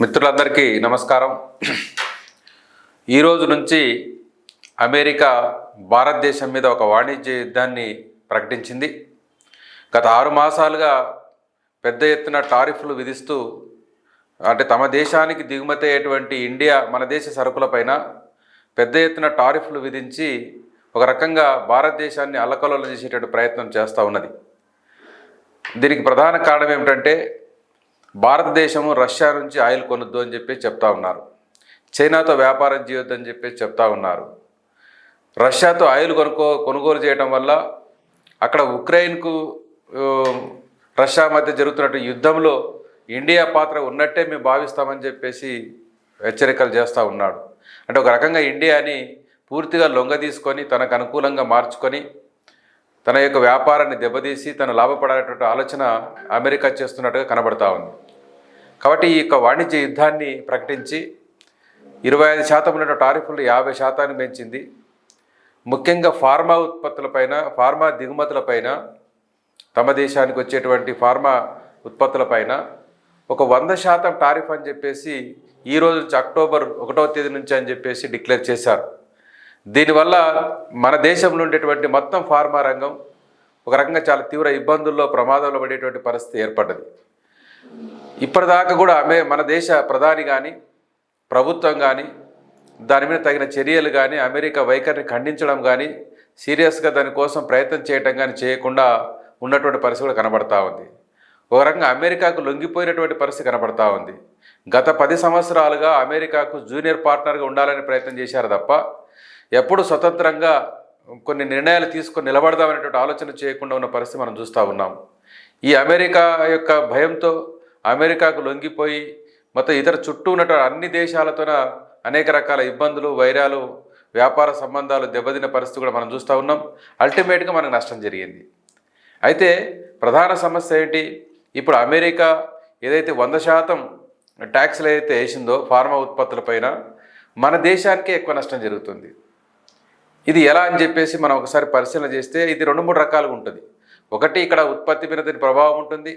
మిత్రులందరికీ నమస్కారం. ఈరోజు నుంచి అమెరికా భారతదేశం మీద ఒక వాణిజ్య యుద్ధాన్ని ప్రకటించింది. గత ఆరు మాసాలుగా పెద్ద ఎత్తున టారిఫ్లు విధిస్తూ అంటే తమ దేశానికి దిగుమతి అయ్యేటువంటి ఇండియా మన దేశ సరుకులపైన పెద్ద ఎత్తున టారిఫ్లు విధించి ఒక రకంగా భారతదేశాన్ని అల్లకలలో చేసేటువంటి ప్రయత్నం చేస్తూ ఉన్నది. దీనికి ప్రధాన కారణం ఏమిటంటే భారతదేశము రష్యా నుంచి ఆయిల్ కొనొద్దు అని చెప్పి చెప్తా ఉన్నారు. చైనాతో వ్యాపారం చేయొద్దు అని చెప్పి చెప్తా ఉన్నారు. రష్యాతో ఆయిల్ కొనుక్కో కొనుగోలు చేయడం వల్ల అక్కడ ఉక్రెయిన్కు రష్యా మధ్య జరుగుతున్నట్టు యుద్ధంలో ఇండియా పాత్ర ఉన్నట్టే మేము భావిస్తామని చెప్పేసి హెచ్చరికలు చేస్తూ ఉన్నాడు. అంటే ఒక రకంగా ఇండియాని పూర్తిగా లొంగ తీసుకొని తనకు అనుకూలంగా మార్చుకొని తన యొక్క వ్యాపారాన్ని దెబ్బతీసి తను లాభపడేటువంటి ఆలోచన అమెరికా చేస్తున్నట్టుగా కనబడతా ఉంది. కాబట్టి ఈ యొక్క వాణిజ్య యుద్ధాన్ని ప్రకటించి ఇరవై ఐదు శాతం ఉన్న టారిఫ్లు యాభై శాతాన్ని పెంచింది. ముఖ్యంగా ఫార్మా ఉత్పత్తులపైన ఫార్మా దిగుమతులపైన తమ దేశానికి వచ్చేటువంటి ఫార్మా ఉత్పత్తులపైన ఒక వంద శాతం టారిఫ్ అని చెప్పేసి ఈ రోజు నుంచి అక్టోబర్ ఒకటవ తేదీ నుంచి అని చెప్పేసి డిక్లేర్ చేశారు. దీనివల్ల మన దేశంలో ఉండేటువంటి మొత్తం ఫార్మా రంగం ఒక రకంగా చాలా తీవ్ర ఇబ్బందుల్లో ప్రమాదంలో పడేటువంటి పరిస్థితి ఏర్పడ్డది. ఇప్పటిదాకా కూడా ఆమె మన దేశ ప్రధాని కానీ ప్రభుత్వం కానీ దాని మీద తగిన చర్యలు కానీ అమెరికా వైఖరిని ఖండించడం కానీ సీరియస్గా దానికోసం ప్రయత్నం చేయటం కానీ చేయకుండా ఉన్నటువంటి పరిస్థితి కూడా కనబడతా ఉంది. ఒక రకంగా అమెరికాకు లొంగిపోయినటువంటి పరిస్థితి కనబడతా ఉంది. గత పది సంవత్సరాలుగా అమెరికాకు జూనియర్ పార్ట్నర్గా ఉండాలని ప్రయత్నం చేశారు తప్ప ఎప్పుడు స్వతంత్రంగా కొన్ని నిర్ణయాలు తీసుకొని నిలబడదామనేటువంటి ఆలోచన చేయకుండా ఉన్న పరిస్థితి మనం చూస్తూ ఉన్నాం. ఈ అమెరికా యొక్క భయంతో అమెరికాకు లొంగిపోయి మొత్తం ఇతర చుట్టూ ఉన్నటువంటి అన్ని దేశాలతోన అనేక రకాల ఇబ్బందులు వైరాలు వ్యాపార సంబంధాలు దెబ్బతిన పరిస్థితి కూడా మనం చూస్తూ ఉన్నాం. అల్టిమేట్గా మనకు నష్టం జరిగింది. అయితే ప్రధాన సమస్య ఏంటి? ఇప్పుడు అమెరికా ఏదైతే వంద శాతం ట్యాక్స్లు ఏదైతే వేసిందో ఫార్మా ఉత్పత్తులపైన మన దేశానికే ఎక్కువ నష్టం జరుగుతుంది. ఇది ఎలా అని చెప్పేసి మనం ఒకసారి పరిశీలన చేస్తే ఇది రెండు మూడు రకాలుగా ఉంటుంది. ఒకటి ఇక్కడ ఉత్పత్తి మీద దీని ప్రభావం ఉంటుంది.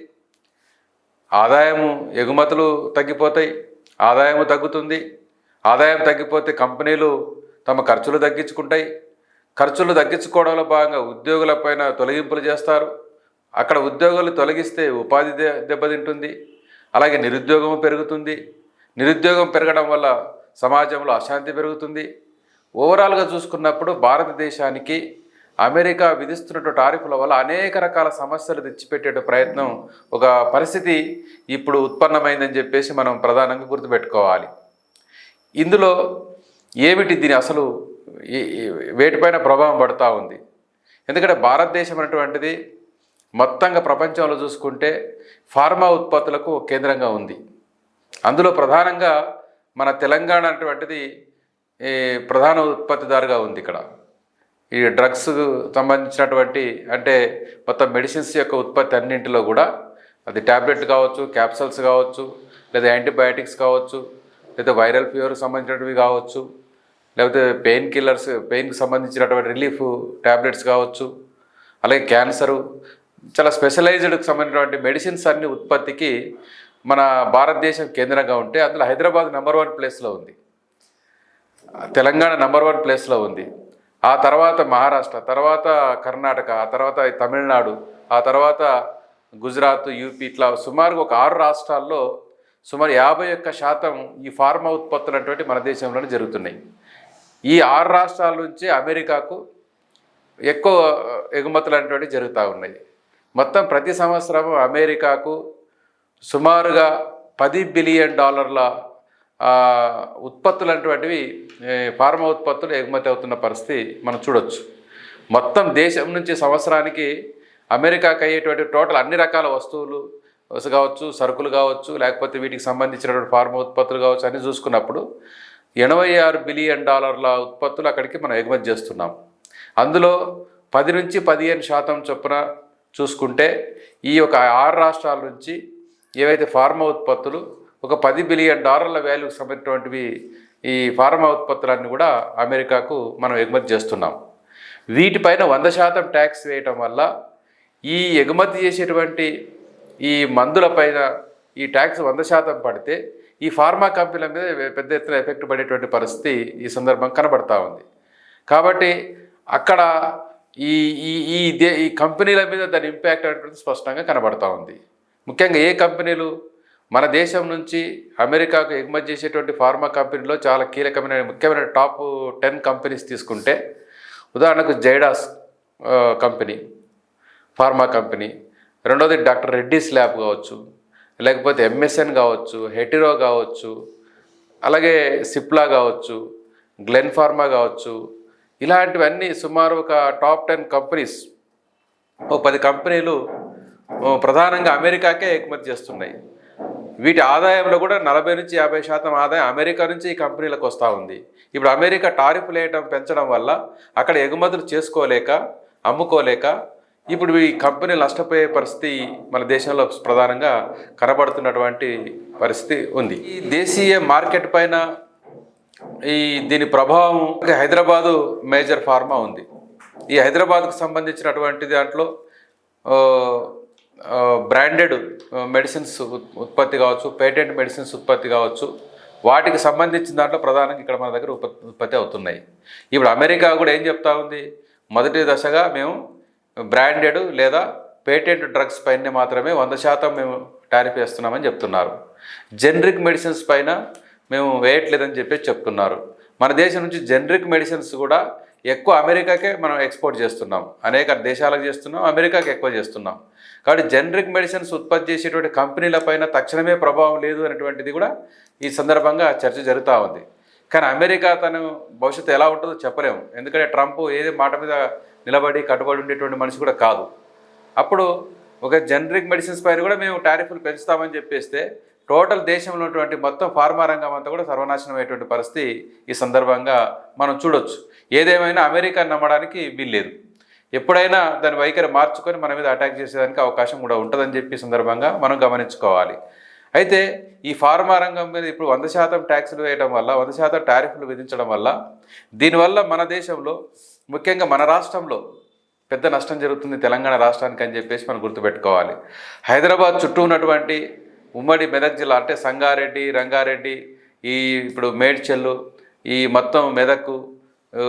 ఆదాయము ఎగుమతులు తగ్గిపోతాయి ఆదాయము తగ్గుతుంది. ఆదాయం తగ్గిపోతే కంపెనీలు తమ ఖర్చులు తగ్గించుకుంటాయి. ఖర్చులు తగ్గించుకోవడంలో భాగంగా ఉద్యోగులపైన తొలగింపులు చేస్తారు. అక్కడ ఉద్యోగులు తొలగిస్తే ఉపాధి దె- దెబ్బతింటుంది. అలాగే నిరుద్యోగం పెరుగుతుంది. నిరుద్యోగం పెరగడం వల్ల సమాజంలో అశాంతి పెరుగుతుంది. ఓవరాల్గా చూసుకున్నప్పుడు భారతదేశానికి అమెరికా విధిస్తున్నటువంటి టారిఫ్ల వల్ల అనేక రకాల సమస్యలు తెచ్చిపెట్టే ప్రయత్నం ఒక పరిస్థితి ఇప్పుడు ఉత్పన్నమైందని చెప్పేసి మనం ప్రధానంగా గుర్తుపెట్టుకోవాలి. ఇందులో ఏమిటి దీని అసలు వేటిపైన ప్రభావం పడుతూ ఉంది? ఎందుకంటే భారతదేశం అనేటువంటిది మొత్తంగా ప్రపంచంలో చూసుకుంటే ఫార్మా ఉత్పత్తులకు కేంద్రంగా ఉంది. అందులో ప్రధానంగా మన తెలంగాణ అటువంటిది ఈ ప్రధాన ఉత్పత్తిదారుగా ఉంది ఇక్కడ. ఈ డ్రగ్స్ సంబంధించినటువంటి అంటే మొత్తం మెడిసిన్స్ యొక్క ఉత్పత్తి అన్నింటిలో కూడా అది ట్యాబ్లెట్ కావచ్చు క్యాప్సల్స్ కావచ్చు లేదా యాంటీబయాటిక్స్ కావచ్చు లేదా వైరల్ ఫీవర్ సంబంధించినవి కావచ్చు లేకపోతే పెయిన్ కిల్లర్స్ పెయిన్కి సంబంధించినటువంటి రిలీఫ్ ట్యాబ్లెట్స్ కావచ్చు అలాగే క్యాన్సరు చాలా స్పెషలైజ్డ్కి సంబంధించినటువంటి మెడిసిన్స్ అన్ని ఉత్పత్తికి మన భారతదేశం కేంద్రంగా ఉంటే అందులో హైదరాబాద్ నెంబర్ వన్ ప్లేస్లో ఉంది. తెలంగాణ నెంబర్ వన్ ప్లేస్లో ఉంది. ఆ తర్వాత మహారాష్ట్ర తర్వాత కర్ణాటక ఆ తర్వాత తమిళనాడు ఆ తర్వాత గుజరాత్ యూపీ ఇట్లా సుమారుగా ఒక ఆరు రాష్ట్రాల్లో సుమారు యాభై ఒక్క శాతం ఈ ఫార్మా ఉత్పత్తులు అనేటువంటి మన దేశంలోనే జరుగుతున్నాయి. ఈ ఆరు రాష్ట్రాల నుంచి అమెరికాకు ఎక్కువ ఎగుమతులు అనేటువంటివి జరుగుతూ ఉన్నాయి. మొత్తం ప్రతి సంవత్సరం అమెరికాకు సుమారుగా పది బిలియన్ డాలర్ల ఉత్పత్తులు అటువంటివి ఫార్మా ఉత్పత్తులు ఎగుమతి అవుతున్న పరిస్థితి మనం చూడొచ్చు. మొత్తం దేశం నుంచి సంవత్సరానికి అమెరికాకి అయ్యేటువంటి టోటల్ అన్ని రకాల వస్తువులు కావచ్చు సరుకులు కావచ్చు లేకపోతే వీటికి సంబంధించినటువంటి ఫార్మా ఉత్పత్తులు కావచ్చు అని చూసుకున్నప్పుడు ఎనభై ఆరు బిలియన్ డాలర్ల ఉత్పత్తులు అక్కడికి మనం ఎగుమతి చేస్తున్నాం. అందులో పది నుంచి పదిహేను శాతం చొప్పున చూసుకుంటే ఈ యొక్క ఆరు రాష్ట్రాల నుంచి ఏవైతే ఫార్మా ఉత్పత్తులు ఒక పది బిలియన్ డాలర్ల వాల్యూకి సంబంధించినటువంటివి ఈ ఫార్మా ఉత్పత్తులన్నీ కూడా అమెరికాకు మనం ఎగుమతి చేస్తున్నాం. వీటిపైన వంద శాతం ట్యాక్స్ వేయటం వల్ల ఈ ఎగుమతి చేసేటువంటి ఈ మందులపైన ఈ ట్యాక్స్ వంద శాతం పడితే ఈ ఫార్మా కంపెనీల మీద పెద్ద ఎత్తున ఎఫెక్ట్ పడేటువంటి పరిస్థితి ఈ సందర్భం కనబడతా ఉంది. కాబట్టి అక్కడ ఈ ఈ ఈ దే ఈ కంపెనీల మీద దాని ఇంపాక్ట్ అనేటువంటి స్పష్టంగా కనబడతా ఉంది. ముఖ్యంగా ఏ కంపెనీలు మన దేశం నుంచి అమెరికాకు ఎగుమతి చేసేటువంటి ఫార్మా కంపెనీలో చాలా కీలకమైన ముఖ్యమైన టాప్ టెన్ కంపెనీస్ తీసుకుంటే ఉదాహరణకు జైడాస్ కంపెనీ ఫార్మా కంపెనీ రెండోది డాక్టర్ రెడ్డిస్ ల్యాబ్ కావచ్చు లేకపోతే ఎంఎస్ఎన్ కావచ్చు హెటిరో కావచ్చు అలాగే సిప్లా కావచ్చు గ్లెన్ ఫార్మా కావచ్చు ఇలాంటివన్నీ సుమారు ఒక టాప్ టెన్ కంపెనీస్ ఓ పది కంపెనీలు ప్రధానంగా అమెరికాకే ఎగుమతి చేస్తున్నాయి. వీటి ఆదాయంలో కూడా నలభై నుంచి యాభై శాతం ఆదాయం అమెరికా నుంచి ఈ కంపెనీలకు వస్తూ ఉంది. ఇప్పుడు అమెరికా టారిఫ్ వేయటం పెంచడం వల్ల అక్కడ ఎగుమతులు చేసుకోలేక అమ్ముకోలేక ఇప్పుడు ఈ కంపెనీ నష్టపోయే పరిస్థితి మన దేశంలో ప్రధానంగా కనబడుతున్నటువంటి పరిస్థితి ఉంది. ఈ దేశీయ మార్కెట్ పైన ఈ దీని ప్రభావం హైదరాబాదు మేజర్ ఫార్మా ఉంది. ఈ హైదరాబాద్కు సంబంధించినటువంటి దాంట్లో బ్రాండెడ్ మెడిసిన్స్ ఉత్- ఉత్పత్తి కావచ్చు పేటెంట్ మెడిసిన్స్ ఉత్పత్తి కావచ్చు. వాటికి సంబంధించిన దాంట్లో ప్రధానంగా ఇక్కడ మన దగ్గర ఉత్పత్తి అవుతున్నాయి. ఇప్పుడు అమెరికా కూడా ఏం చెప్తా ఉంది? మొదటి దశగా మేము బ్రాండెడ్ లేదా పేటెంట్ డ్రగ్స్ పైన మాత్రమే వంద శాతం మేము టారిఫ్ వేస్తున్నామని చెప్తున్నారు. జెనరిక్ మెడిసిన్స్ పైన మేము వేయట్లేదని చెప్పేసి చెప్తున్నారు. మన దేశం నుంచి జెనరిక్ మెడిసిన్స్ కూడా ఎక్కువ అమెరికాకే మనం ఎక్స్పోర్ట్ చేస్తున్నాం. అనేక దేశాలకు చేస్తున్నాం అమెరికాకి ఎక్కువ చేస్తున్నాం. కాబట్టి జెనరిక్ మెడిసిన్స్ ఉత్పత్తి చేసేటువంటి కంపెనీల పైన తక్షణమే ప్రభావం లేదు అనేటువంటిది కూడా ఈ సందర్భంగా చర్చ జరుగుతూ ఉంది. కానీ అమెరికా తను భవిష్యత్తు ఎలా ఉంటుందో చెప్పలేము. ఎందుకంటే ట్రంప్ ఏది మాట మీద నిలబడి కట్టుబడి ఉండేటువంటి మనిషి కూడా కాదు. అప్పుడు ఒక జనరిక్ మెడిసిన్స్ పైన కూడా మేము టారిఫ్లు పెంచుతామని చెప్పేస్తే టోటల్ దేశంలో ఉన్నటువంటి మొత్తం ఫార్మా రంగం అంతా కూడా సర్వనాశనం అయ్యేటువంటి పరిస్థితి ఈ సందర్భంగా మనం చూడొచ్చు. ఏదేమైనా అమెరికా నమ్మడానికి వీల్లేదు. ఎప్పుడైనా దాని వైఖరి మార్చుకొని మన మీద అటాక్ చేసేదానికి అవకాశం కూడా ఉంటుందని చెప్పి సందర్భంగా మనం గమనించుకోవాలి. అయితే ఈ ఫార్మా రంగం మీద ఇప్పుడు వంద శాతం ట్యాక్సులు వేయడం వల్ల వంద శాతం టారిఫ్లు విధించడం వల్ల దీనివల్ల మన దేశంలో ముఖ్యంగా మన రాష్ట్రంలో పెద్ద నష్టం జరుగుతుంది తెలంగాణ రాష్ట్రానికి అని చెప్పేసి మనం గుర్తుపెట్టుకోవాలి. హైదరాబాద్ చుట్టూ ఉన్నటువంటి ఉమ్మడి మెదక్ జిల్లా అంటే సంగారెడ్డి రంగారెడ్డి ఈ ఇప్పుడు మేడ్చెల్లు ఈ మొత్తం మెదక్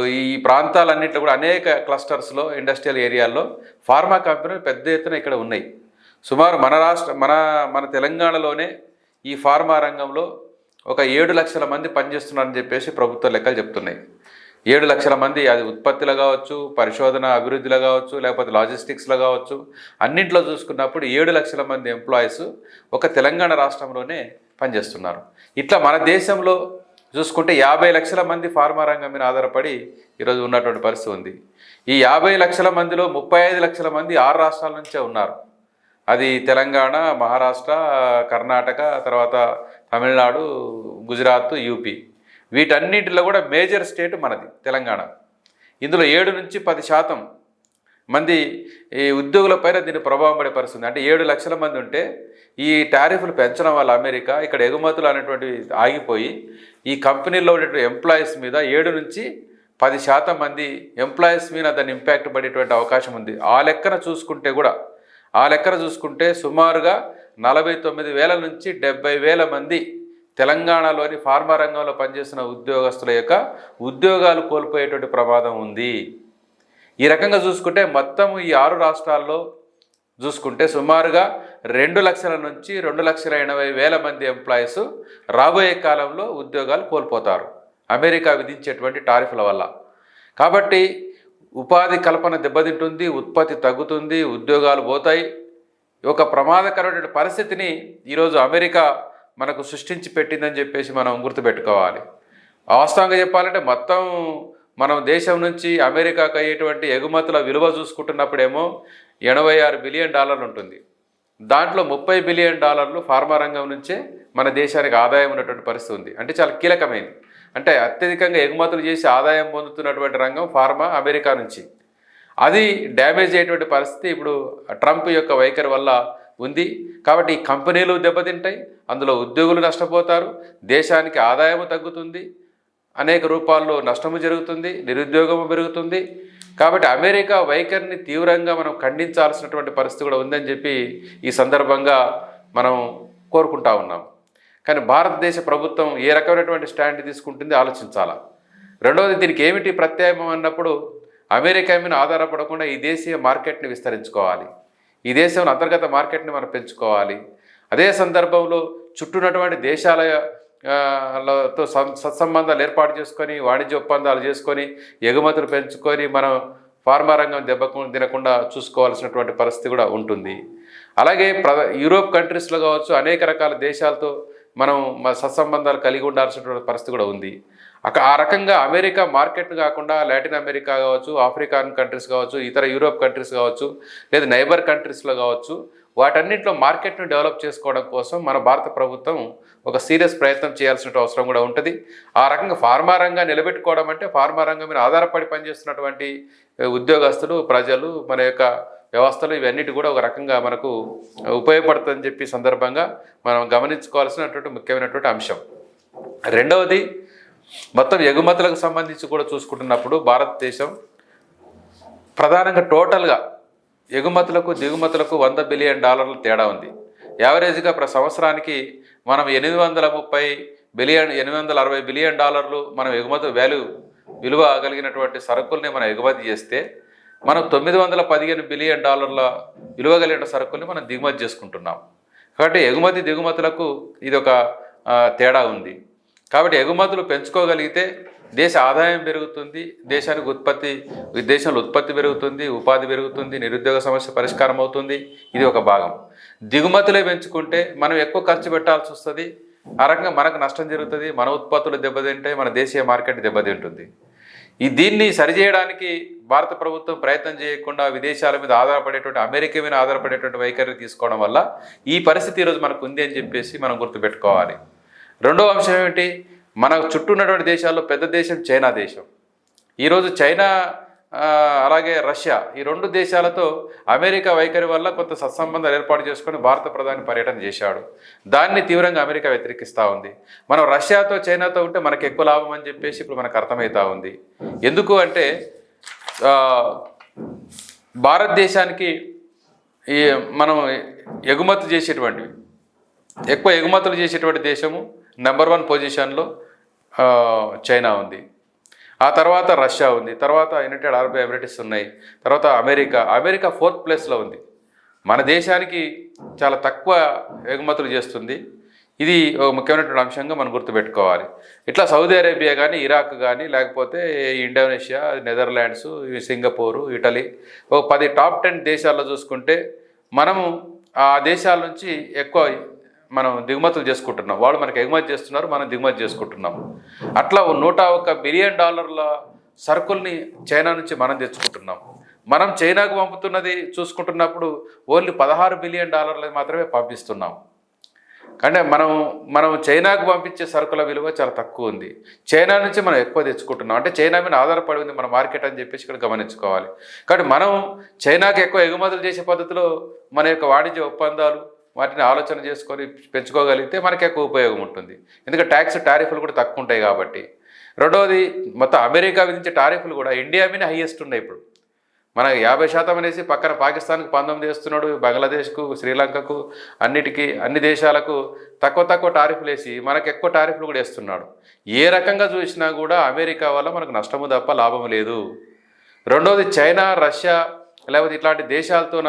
ఈ ప్రాంతాలన్నింటిలో కూడా అనేక క్లస్టర్స్లో ఇండస్ట్రియల్ ఏరియాల్లో ఫార్మా కంపెనీలు పెద్ద ఎత్తున ఇక్కడ ఉన్నాయి. సుమారు మన రాష్ట్ర మన మన తెలంగాణలోనే ఈ ఫార్మా రంగంలో ఒక ఏడు లక్షల మంది పనిచేస్తున్నారని చెప్పేసి ప్రభుత్వ లెక్కలు చెప్తున్నాయి. ఏడు లక్షల మంది అది ఉత్పత్తిలో కావచ్చు పరిశోధన అభివృద్ధిలో కావచ్చు లేకపోతే లాజిస్టిక్స్లో కావచ్చు అన్నింటిలో చూసుకున్నప్పుడు ఏడు లక్షల మంది ఎంప్లాయీస్ ఒక తెలంగాణ రాష్ట్రంలోనే పనిచేస్తున్నారు. ఇట్లా మన దేశంలో చూసుకుంటే యాభై లక్షల మంది ఫార్మా రంగం మీద ఆధారపడి ఈరోజు ఉన్నటువంటి పరిస్థితి ఉంది. ఈ యాభై లక్షల మందిలో ముప్పై ఐదు లక్షల మంది ఆరు రాష్ట్రాల నుంచే ఉన్నారు. అది తెలంగాణ మహారాష్ట్ర కర్ణాటక తర్వాత తమిళనాడు గుజరాత్ యూపీ. వీటన్నింటిలో కూడా మేజర్ స్టేట్ మనది తెలంగాణ. ఇందులో ఏడు నుంచి పది శాతం మంది ఈ ఉద్యోగులపైన దీని ప్రభావం పడే పరిస్థితి అంటే ఏడు లక్షల మంది ఉంటే ఈ టారిఫ్లు పెంచడం వల్ల అమెరికా ఇక్కడ ఎగుమతులు అనేటువంటివి ఆగిపోయి ఈ కంపెనీల్లో ఉన్నటువంటి ఎంప్లాయీస్ మీద ఏడు నుంచి పది శాతం మంది ఎంప్లాయీస్ మీద దాని ఇంపాక్ట్ పడేటువంటి అవకాశం ఉంది. ఆ లెక్కన చూసుకుంటే కూడా ఆ లెక్కన చూసుకుంటే సుమారుగా నలభై తొమ్మిది వేల నుంచి డెబ్బై వేల మంది తెలంగాణలోని ఫార్మా రంగంలో పనిచేస్తున్న ఉద్యోగస్తుల యొక్క ఉద్యోగాలు కోల్పోయేటువంటి ప్రమాదం ఉంది. ఈ రకంగా చూసుకుంటే మొత్తం ఈ ఆరు రాష్ట్రాల్లో చూసుకుంటే సుమారుగా రెండు లక్షల నుంచి రెండు లక్షల ఎనభై వేల మంది ఎంప్లాయీస్ రాబోయే కాలంలో ఉద్యోగాలు కోల్పోతారు. అమెరికా విధించేటువంటి టారిఫ్ల వల్ల. కాబట్టి ఉపాధి కల్పన దెబ్బతింటుంది ఉత్పత్తి తగ్గుతుంది ఉద్యోగాలు పోతాయి. ఒక ప్రమాదకరమైన పరిస్థితిని ఈరోజు అమెరికా మనకు సృష్టించి పెట్టిందని చెప్పేసి మనం గుర్తుపెట్టుకోవాలి. వాస్తవంగా చెప్పాలంటే మొత్తం మనం దేశం నుంచి అమెరికాకు అయ్యేటువంటి ఎగుమతుల విలువ చూసుకుంటున్నప్పుడేమో ఎనభై ఆరు బిలియన్ డాలర్లు ఉంటుంది. దాంట్లో ముప్పై బిలియన్ డాలర్లు ఫార్మా రంగం నుంచే మన దేశానికి ఆదాయం ఉన్నటువంటి పరిస్థితి ఉంది. అంటే చాలా కీలకమైంది. అంటే అత్యధికంగా ఎగుమతులు చేసి ఆదాయం పొందుతున్నటువంటి రంగం ఫార్మా అమెరికా నుంచి. అది డ్యామేజ్ అయ్యేటువంటి పరిస్థితి ఇప్పుడు ట్రంప్ యొక్క వైఖరి వల్ల ఉంది. కాబట్టి ఈ కంపెనీలు దెబ్బతింటాయి. అందులో ఉద్యోగులు నష్టపోతారు. దేశానికి ఆదాయం తగ్గుతుంది. అనేక రూపాల్లో నష్టము జరుగుతుంది నిరుద్యోగము పెరుగుతుంది. కాబట్టి అమెరికా వైఖరిని తీవ్రంగా మనం ఖండించాల్సినటువంటి పరిస్థితి కూడా ఉందని చెప్పి ఈ సందర్భంగా మనం కోరుకుంటా ఉన్నాం. కానీ భారతదేశ ప్రభుత్వం ఏ రకమైనటువంటి స్టాండ్ తీసుకుంటుంది ఆలోచించాలా? రెండవది దీనికి ఏమిటి ప్రత్యామ్నాయం అన్నప్పుడు అమెరికా మీద ఆధారపడకుండా ఈ దేశీయ మార్కెట్ని విస్తరించుకోవాలి. ఈ దేశంలో అంతర్గత మార్కెట్ని మనం పెంచుకోవాలి. అదే సందర్భంలో చుట్టూనటువంటి దేశాల తో సత్సంబంధాలు ఏర్పాటు చేసుకొని వాణిజ్య ఒప్పందాలు చేసుకొని ఎగుమతులు పెంచుకొని మనం ఫార్మా రంగం దెబ్బకు తినకుండా చూసుకోవాల్సినటువంటి పరిస్థితి కూడా ఉంటుంది. అలాగే ప్ర యూరోప్ కంట్రీస్లో కావచ్చు అనేక రకాల దేశాలతో మనం సత్సంబంధాలు కలిగి ఉండాల్సినటువంటి పరిస్థితి కూడా ఉంది. అక ఆ రకంగా అమెరికా మార్కెట్ కాకుండా లాటిన్ అమెరికా కావచ్చు ఆఫ్రికాన్ కంట్రీస్ కావచ్చు ఇతర యూరోప్ కంట్రీస్ కావచ్చు లేదా నైబర్ కంట్రీస్లో కావచ్చు వాటన్నింటిలో మార్కెట్ను డెవలప్ చేసుకోవడం కోసం మన భారత ప్రభుత్వం ఒక సీరియస్ ప్రయత్నం చేయాల్సిన అవసరం కూడా ఉంటుంది. ఆ రకంగా ఫార్మా రంగా నిలబెట్టుకోవడం అంటే ఫార్మా రంగం మీద ఆధారపడి పనిచేస్తున్నటువంటి ఉద్యోగస్తులు ప్రజలు మన యొక్క వ్యవస్థలు ఇవన్నిటి కూడా ఒక రకంగా మనకు ఉపయోగపడుతుందని చెప్పి సందర్భంగా మనం గమనించుకోవాల్సినటువంటి ముఖ్యమైనటువంటి అంశం. రెండవది మొత్తం ఎగుమతులకు సంబంధించి కూడా చూసుకుంటున్నప్పుడు భారతదేశం ప్రధానంగా టోటల్గా ఎగుమతులకు దిగుమతులకు వంద బిలియన్ డాలర్ల తేడా ఉంది. యావరేజ్గా ప్ర సంవత్సరానికి మనం ఎనిమిది వందల ముప్పై బిలియన్ ఎనిమిది వందల అరవై బిలియన్ డాలర్లు మనం ఎగుమతి వాల్యూ విలువ కలిగినటువంటి సరుకుల్ని మనం ఎగుమతి చేస్తే మనం తొమ్మిది వందల పదిహేను బిలియన్ డాలర్ల విలువ కలిగిన సరుకుల్ని మనం దిగుమతి చేసుకుంటున్నాం. కాబట్టి ఎగుమతి దిగుమతులకు ఇది ఒక తేడా ఉంది. కాబట్టి ఎగుమతులు పెంచుకోగలిగితే దేశ ఆదాయం పెరుగుతుంది దేశానికి ఉత్పత్తి దేశంలో ఉత్పత్తి పెరుగుతుంది ఉపాధి పెరుగుతుంది నిరుద్యోగ సమస్య పరిష్కారం అవుతుంది. ఇది ఒక భాగం. దిగుమతులే పెంచుకుంటే మనం ఎక్కువ ఖర్చు పెట్టాల్సి వస్తుంది. ఆ రకంగా మనకు నష్టం జరుగుతుంది మన ఉత్పత్తులు దెబ్బతింటాయి మన దేశీయ మార్కెట్ దెబ్బతింటుంది. ఈ దీన్ని సరిచేయడానికి భారత ప్రభుత్వం ప్రయత్నం చేయకుండా విదేశాల మీద ఆధారపడేటువంటి అమెరికా మీద ఆధారపడేటువంటి వైఖరి తీసుకోవడం వల్ల ఈ పరిస్థితి ఈరోజు మనకు ఉంది అని చెప్పేసి మనం గుర్తుపెట్టుకోవాలి. రెండో అంశం ఏమిటి? మన చుట్టూ ఉన్నటువంటి దేశాల్లో పెద్ద దేశం చైనా దేశం. ఈరోజు చైనా అలాగే రష్యా ఈ రెండు దేశాలతో అమెరికా వైఖరి వల్ల కొంత సత్సంబంధాలు ఏర్పాటు చేసుకొని భారత ప్రధాని పర్యటన చేశాడు. దాన్ని తీవ్రంగా అమెరికా వ్యతిరేకిస్తూ ఉంది. మనం రష్యాతో చైనాతో ఉంటే మనకు ఎక్కువ లాభం అని చెప్పేసి ఇప్పుడు మనకు అర్థమవుతా ఉంది. ఎందుకు అంటే భారతదేశానికి ఈ మనం ఎగుమతి చేసేటువంటివి ఎక్కువ ఎగుమతులు చేసేటువంటి దేశము నెంబర్ వన్ పొజిషన్లో చైనా ఉంది. ఆ తర్వాత రష్యా ఉంది. తర్వాత యునైటెడ్ అరబ్ ఎమిరేట్స్ ఉన్నాయి. తర్వాత అమెరికా. అమెరికా ఫోర్త్ ప్లేస్లో ఉంది. మన దేశానికి చాలా తక్కువ ఎగుమతులు చేస్తుంది. ఇది ఒక ముఖ్యమైనటువంటి అంశంగా మనం గుర్తుపెట్టుకోవాలి. ఇట్లా సౌదీ అరేబియా కానీ ఇరాక్ కానీ లేకపోతే ఇండోనేషియా నెదర్లాండ్స్ సింగపూరు ఇటలీ ఒక పది టాప్ టెన్ దేశాల్లో చూసుకుంటే మనము ఆ దేశాల నుంచి ఎక్కువ మనం దిగుమతులు చేసుకుంటున్నాం. వాళ్ళు మనకి ఎగుమతి చేస్తున్నారు మనం దిగుమతి చేసుకుంటున్నాం. అట్లా నూట ఒక్క బిలియన్ డాలర్ల సరుకుల్ని చైనా నుంచి మనం తెచ్చుకుంటున్నాం. మనం చైనాకు పంపుతున్నది చూసుకుంటున్నప్పుడు ఓన్లీ పదహారు బిలియన్ డాలర్లు మాత్రమే పంపిస్తున్నాం. అంటే మనం మనం చైనాకు పంపించే సరుకుల విలువ చాలా తక్కువ ఉంది. చైనా నుంచి మనం ఎక్కువ తెచ్చుకుంటున్నాం. అంటే చైనా మీద ఆధారపడి ఉంది మన మార్కెట్ అని చెప్పేసి ఇక్కడ గమనించుకోవాలి. కాబట్టి మనం చైనాకి ఎక్కువ ఎగుమతులు చేసే పద్ధతిలో మన యొక్క వాణిజ్య ఒప్పందాలు వాటిని ఆలోచన చేసుకొని పెంచుకోగలిగితే మనకి ఎక్కువ ఉపయోగం ఉంటుంది. ఎందుకంటే ట్యాక్స్ టారిఫ్లు కూడా తక్కువ ఉంటాయి కాబట్టి. రెండవది మొత్తం అమెరికా విధించే టారిఫ్లు కూడా ఇండియా మీద హైయెస్ట్ ఉన్నాయి ఇప్పుడు. మన యాభై శాతం అనేసి పక్కన పాకిస్తాన్కి పంతొమ్మిది వేస్తున్నాడు బంగ్లాదేశ్కు శ్రీలంకకు అన్నిటికీ అన్ని దేశాలకు తక్కువ తక్కువ టారిఫ్లు వేసి మనకు ఎక్కువ టారిఫ్లు కూడా వేస్తున్నాడు. ఏ రకంగా చూసినా కూడా అమెరికా వల్ల మనకు నష్టము తప్ప లాభం లేదు. రెండవది చైనా రష్యా లేకపోతే ఇట్లాంటి దేశాలతోన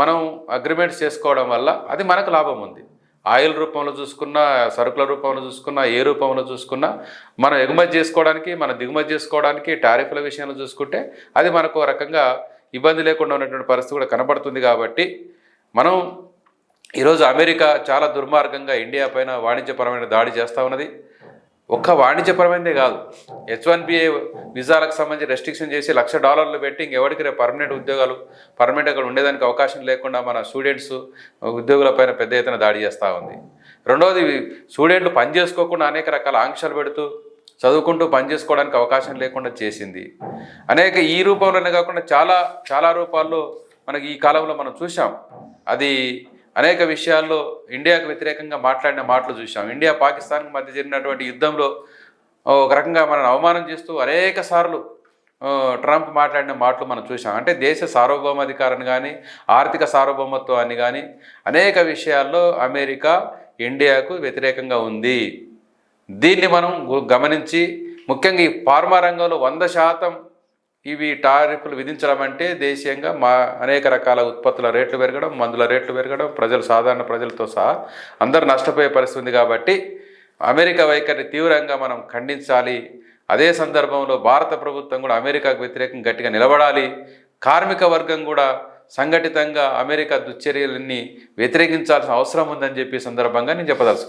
మనం అగ్రిమెంట్స్ చేసుకోవడం వల్ల అది మనకు లాభం ఉంది. ఆయిల్ రూపంలో చూసుకున్నా సరుకుల రూపంలో చూసుకున్నా ఏ రూపంలో చూసుకున్నా మనం ఎగుమతి చేసుకోవడానికి మనం దిగుమతి చేసుకోవడానికి టారిఫ్ల విషయంలో చూసుకుంటే అది మనకు ఒక రకంగా ఇబ్బంది లేకుండా ఉన్నటువంటి పరిస్థితి కూడా కనబడుతుంది కాబట్టి మనం ఈరోజు అమెరికా చాలా దుర్మార్గంగా ఇండియా పైన వాణిజ్యపరమైన దాడి చేస్తూ ఉన్నది. ఒక్క వాణిజ్యపరమైనదే కాదు. హెచ్ వన్ బిఏ విజాలకు సంబంధించి రెస్ట్రిక్షన్ చేసి లక్ష డాలర్లు పెట్టి ఇంకెవరికి రేపు పర్మనెంట్ ఉద్యోగాలు పర్మనెంట్ అక్కడ ఉండేదానికి అవకాశం లేకుండా మన స్టూడెంట్స్ ఉద్యోగులపైన పెద్ద ఎత్తున దాడి చేస్తూ ఉంది. రెండవది స్టూడెంట్లు పని చేసుకోకుండా అనేక రకాల ఆంక్షలు పెడుతూ చదువుకుంటూ పని చేసుకోవడానికి అవకాశం లేకుండా చేసింది. అనేక ఈ రూపంలోనే కాకుండా చాలా చాలా రూపాల్లో మనకి ఈ కాలంలో మనం చూసాం అది అనేక విషయాల్లో ఇండియాకు వ్యతిరేకంగా మాట్లాడిన మాటలు చూసాం ఇండియా పాకిస్తాన్కి మధ్య జరిగినటువంటి యుద్ధంలో ఒక రకంగా మనం అవమానం చేస్తూ అనేక సార్లు ట్రంప్ మాట్లాడిన మాటలు మనం చూసాం అంటే దేశ సార్వభౌమాధికారాన్ని కానీ ఆర్థిక సార్వభౌమత్వాన్ని కానీ అనేక విషయాల్లో అమెరికా ఇండియాకు వ్యతిరేకంగా ఉంది. దీన్ని మనం గమనించి ముఖ్యంగా ఈ ఫార్మా రంగంలో వంద శాతం ఇవి టారిఫ్లు విధించడం అంటే దేశీయంగా మా అనేక రకాల ఉత్పత్తుల రేట్లు పెరగడం మందుల రేట్లు పెరగడం ప్రజలు సాధారణ ప్రజలతో సహా అందరూ నష్టపోయే పరిస్థితి ఉంది కాబట్టి అమెరికా వైఖరిని తీవ్రంగా మనం ఖండించాలి. అదే సందర్భంలో భారత ప్రభుత్వం కూడా అమెరికాకు వ్యతిరేకంగా గట్టిగా నిలబడాలి. కార్మిక వర్గం కూడా సంఘటితంగా అమెరికా దుశ్చర్యలన్నీ వ్యతిరేకించాల్సిన అవసరం ఉందని చెప్పి సందర్భంగా నేను చెప్పదలుచుకున్నాను.